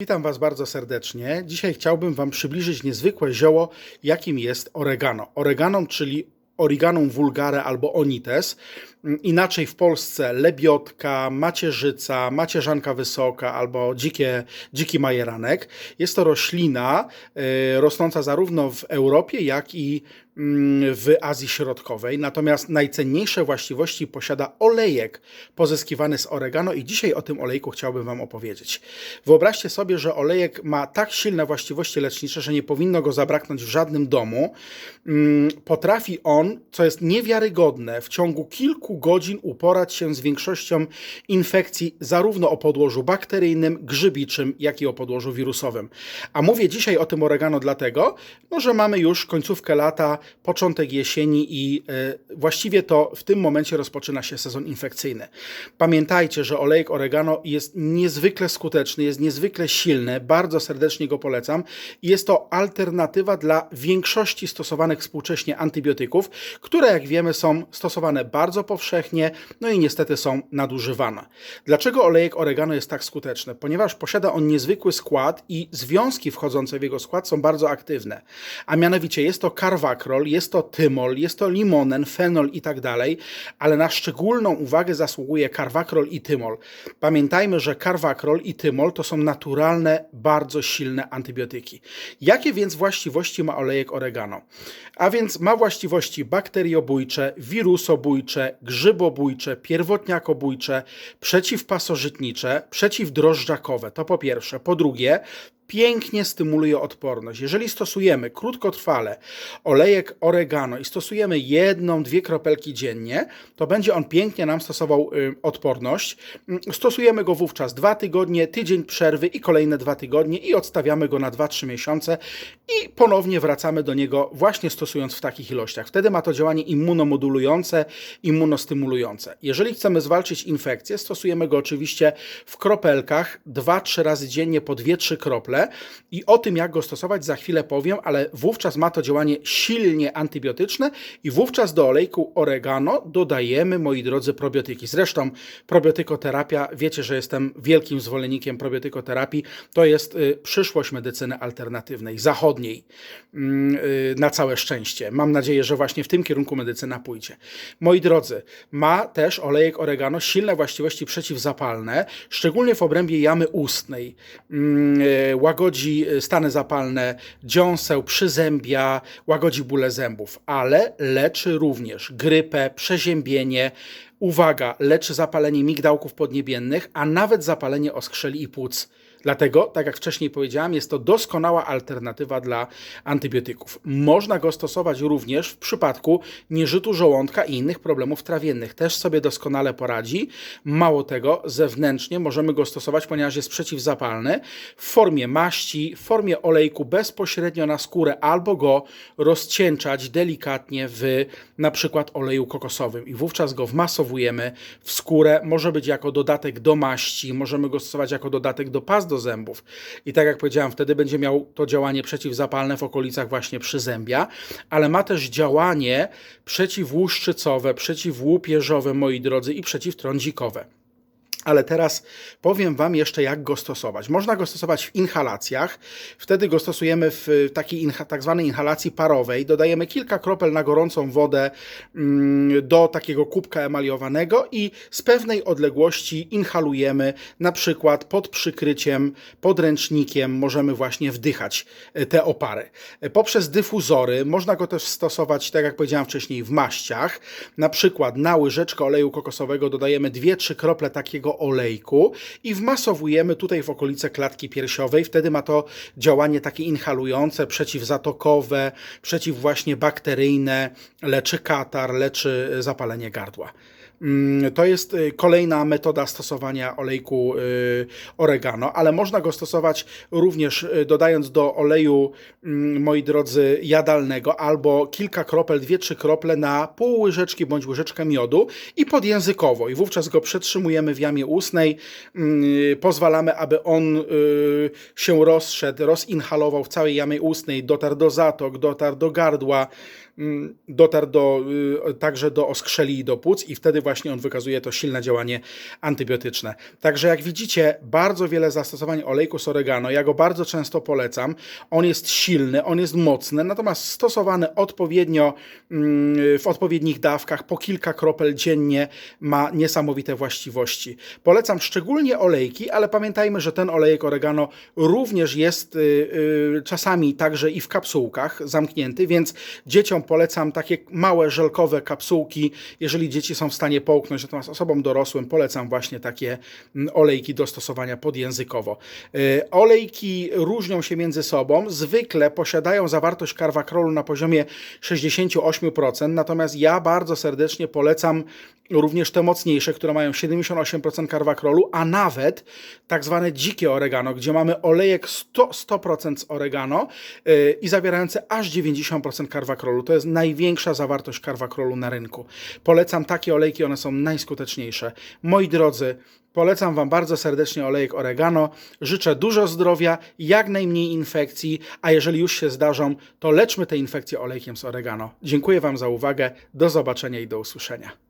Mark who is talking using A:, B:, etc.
A: Witam Was bardzo serdecznie. Dzisiaj chciałbym Wam przybliżyć niezwykłe zioło, jakim jest oregano. Oreganom, czyli Origanum vulgare albo onites. Inaczej w Polsce lebiotka, macierzyca, macierzanka wysoka albo dzikie, dziki majeranek. Jest to roślina y, rosnąca zarówno w Europie, jak i mm, w Azji Środkowej. Natomiast najcenniejsze właściwości posiada olejek pozyskiwany z oregano i dzisiaj o tym olejku chciałbym Wam opowiedzieć. Wyobraźcie sobie, że olejek ma tak silne właściwości lecznicze, że nie powinno go zabraknąć w żadnym domu. Mm, Potrafi on, co jest niewiarygodne, w ciągu kilku godzin uporać się z większością infekcji zarówno o podłożu bakteryjnym, grzybiczym, jak i o podłożu wirusowym. A mówię dzisiaj o tym oregano dlatego, no, że mamy już końcówkę lata, początek jesieni i e, właściwie to w tym momencie rozpoczyna się sezon infekcyjny. Pamiętajcie, że olejek oregano jest niezwykle skuteczny, jest niezwykle silny, bardzo serdecznie go polecam jest to alternatywa dla większości stosowanych współcześnie antybiotyków, które jak wiemy są stosowane bardzo powszechnie, no i niestety są nadużywane. Dlaczego olejek oregano jest tak skuteczny? Ponieważ posiada on niezwykły skład i związki wchodzące w jego skład są bardzo aktywne. A mianowicie jest to jest to tymol, jest to limonen, fenol i tak dalej, ale na szczególną uwagę zasługuje karwakrol i tymol. Pamiętajmy, że karwakrol i tymol to są naturalne, bardzo silne antybiotyki. Jakie więc właściwości ma olejek oregano? A więc ma właściwości bakteriobójcze, wirusobójcze, grzybobójcze, pierwotniakobójcze, przeciwpasożytnicze, przeciwdrożdżakowe. To po pierwsze. Po drugie, pięknie stymuluje odporność. Jeżeli stosujemy krótkotrwale olejek oregano i stosujemy jedną, dwie kropelki dziennie, to będzie on pięknie nam stosował y, odporność. Mm, Stosujemy go wówczas dwa tygodnie, tydzień przerwy i kolejne dwa tygodnie i odstawiamy go na 2-3 miesiące i ponownie wracamy do niego właśnie stosując w takich ilościach. Wtedy ma to działanie immunomodulujące, immunostymulujące. Jeżeli chcemy zwalczyć infekcję, stosujemy go oczywiście w kropelkach 2-3 razy dziennie po 2-3 krople i o tym, jak go stosować, za chwilę powiem, ale wówczas ma to działanie silnie antybiotyczne i wówczas do olejku oregano dodajemy, moi drodzy, probiotyki. Zresztą probiotykoterapia, wiecie, że jestem wielkim zwolennikiem probiotykoterapii, to jest y, przyszłość medycyny alternatywnej, zachodniej, mm, y, na całe szczęście. Mam nadzieję, że właśnie w tym kierunku medycyna pójdzie. Moi drodzy, ma też olejek oregano silne właściwości przeciwzapalne, szczególnie w obrębie jamy ustnej. Łagodzi stany zapalne dziąseł, przyzębia, łagodzi bóle zębów, ale leczy również grypę, przeziębienie, uwaga, leczy zapalenie migdałków podniebiennych, a nawet zapalenie oskrzeli i płuc. Dlatego, tak jak wcześniej powiedziałem, jest to doskonała alternatywa dla antybiotyków. Można go stosować również w przypadku nieżytu żołądka i innych problemów trawiennych. Też sobie doskonale poradzi. Mało tego, zewnętrznie możemy go stosować, ponieważ jest przeciwzapalny w formie maści, w formie olejku bezpośrednio na skórę albo go rozcieńczać delikatnie w na przykład oleju kokosowym i wówczas go wmasowujemy w skórę. Może być jako dodatek do maści, możemy go stosować jako dodatek do pas do zębów. I tak jak powiedziałem, wtedy będzie miał to działanie przeciwzapalne w okolicach właśnie przyzębia, ale ma też działanie przeciwłuszczycowe, przeciwłupieżowe, moi drodzy, i przeciwtrądzikowe. Ale teraz powiem Wam jeszcze, jak go stosować. Można go stosować w inhalacjach. Wtedy go stosujemy w takiej inha, tak zwanej inhalacji parowej. Dodajemy kilka kropel na gorącą wodę mm, do takiego kubka emaliowanego i z pewnej odległości inhalujemy, na przykład pod przykryciem, podręcznikiem możemy właśnie wdychać e, te opary. E, Poprzez dyfuzory można go też stosować, tak jak powiedziałem wcześniej, w maściach. Na przykład na łyżeczkę oleju kokosowego dodajemy 2-3 krople takiego olejku i wmasowujemy tutaj w okolice klatki piersiowej. Wtedy ma to działanie takie inhalujące, przeciwzatokowe, przeciw właśnie bakteryjne, leczy katar, leczy zapalenie gardła. Mm, To jest y, kolejna metoda stosowania olejku y, oregano, ale można go stosować również y, dodając do oleju, mm, moi drodzy, jadalnego albo kilka kropel, dwie, trzy krople na pół łyżeczki bądź łyżeczkę miodu i podjęzykowo. I wówczas go przetrzymujemy w jamie ustnej, mm, pozwalamy, aby on się rozszedł, rozinhalował w całej jamie ustnej, dotarł do zatok, dotarł do gardła, dotarł do, także do oskrzeli i do płuc i wtedy właśnie on wykazuje to silne działanie antybiotyczne. Także jak widzicie, bardzo wiele zastosowań olejku z oregano. Ja go bardzo często polecam. On jest silny, on jest mocny, natomiast stosowany odpowiednio mm, w odpowiednich dawkach, po kilka kropel dziennie ma niesamowite właściwości. Polecam szczególnie olejki, ale pamiętajmy, że ten olejek oregano również jest y, y, czasami także i w kapsułkach zamknięty, więc dzieciom polecam takie małe żelkowe kapsułki, jeżeli dzieci są w stanie połknąć, natomiast osobom dorosłym polecam właśnie takie mm, olejki do stosowania podjęzykowo. Y, Olejki różnią się między sobą, zwykle posiadają zawartość karwakrolu na poziomie 68%, natomiast ja bardzo serdecznie polecam również te mocniejsze, które mają 78% karwakrolu, a nawet tak zwane dzikie oregano, gdzie mamy olejek 100, 100% z oregano yy, i zawierające aż 90% karwakrolu. To jest największa zawartość karwakrolu na rynku. Polecam takie olejki, one są najskuteczniejsze. Moi drodzy, Polecam Wam bardzo serdecznie olejek oregano. Życzę dużo zdrowia, jak najmniej infekcji, a jeżeli już się zdarzą, to leczmy te infekcje olejkiem z oregano. Dziękuję Wam za uwagę. Do zobaczenia i do usłyszenia.